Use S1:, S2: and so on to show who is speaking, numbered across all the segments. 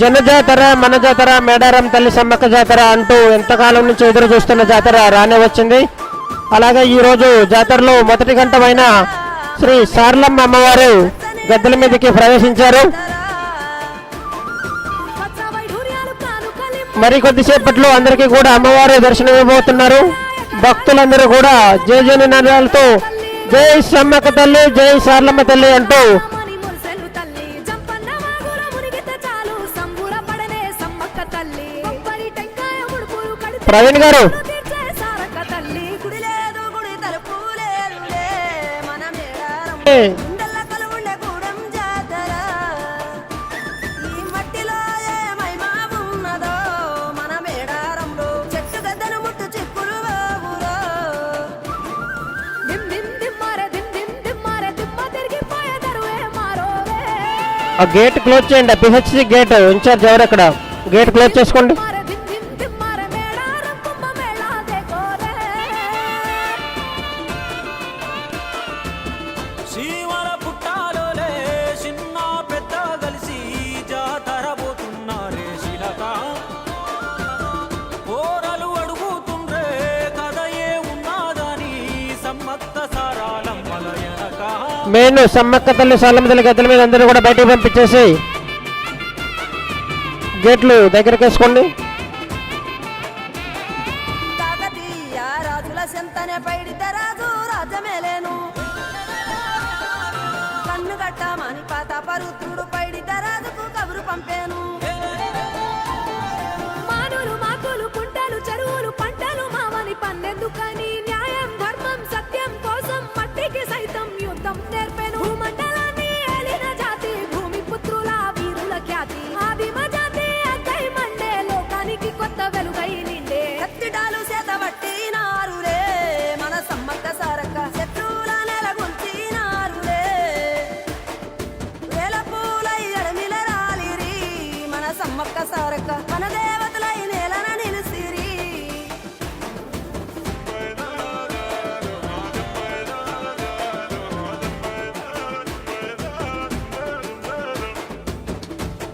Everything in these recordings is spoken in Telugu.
S1: జన జాతర మన జాతర మేడారం తల్లి సమ్మక్క జాతర అంటూ ఎంతకాలం నుంచి ఎదురు చూస్తున్న జాతర రానే వచ్చింది. అలాగే ఈరోజు జాతరలో మొదటి గంటమైన శ్రీ సార్లమ్మ అమ్మవారు గద్దెల మీదకి ప్రవేశించారు. మరి కొద్దిసేపట్లో అందరికీ కూడా అమ్మవారు దర్శనం ఇవ్వబోతున్నారు భక్తులందరూ కూడా జయ జయ నినాదాలతో జై సమ్మక్క తల్లి జై సార్లమ్మ తల్లి అంటూ
S2: దరువే మారోవే
S1: ఆ గేట్ క్లోజ్ చేయండి. పిహెచ్సి గేట్ ఇన్ఛార్జ్ ఎవరు అక్కడ? గేట్ క్లోజ్ చేసుకోండి. మెయిన్ సమ్మక్క తల్లి సాలమ్మ తల్లి గద్దెల మీద అందరూ కూడా బయటకు పంపించేసి గేట్లు దగ్గరికి వేసుకోండి
S3: సెంతనే కన్ను పాత పరుత్రుడు కబురు సమ్మక్క సారక్క. మన దేవతలై నేలన నిలిసిరి.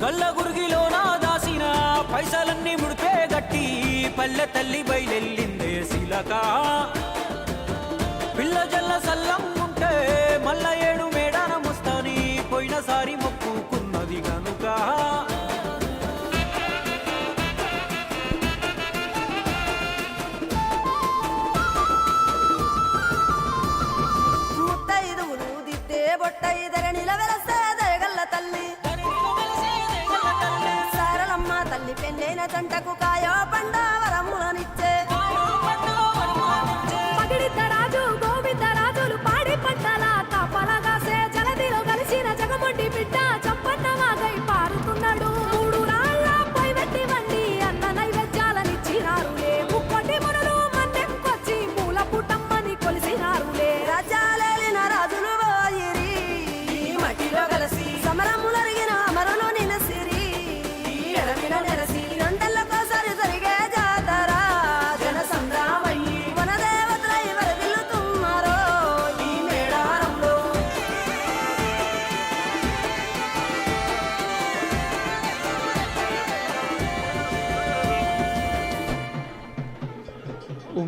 S4: గల్ల గురిగిలోన దాసిన పైసలన్నీ ముడితే గట్టి పల్లె తల్లి బయలెల్లిందే శిలక. పిల్ల జల్ల సల్లం
S3: దయగల్ల తల్లి.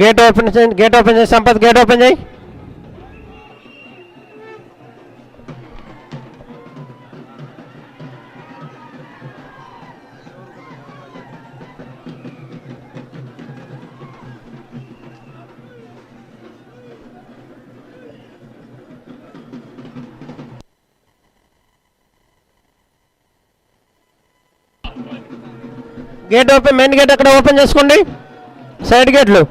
S1: గేట్ ఓపెన్ చేయండి గేట్ ఓపెన్ చేయి సంపత్ గేట్ ఓపెన్ చేయి. గేట్ ఓపెన్ మెయిన్ గేట్ అక్కడ ఓపెన్ చేసుకోండి? సైడ్ గేట్లు.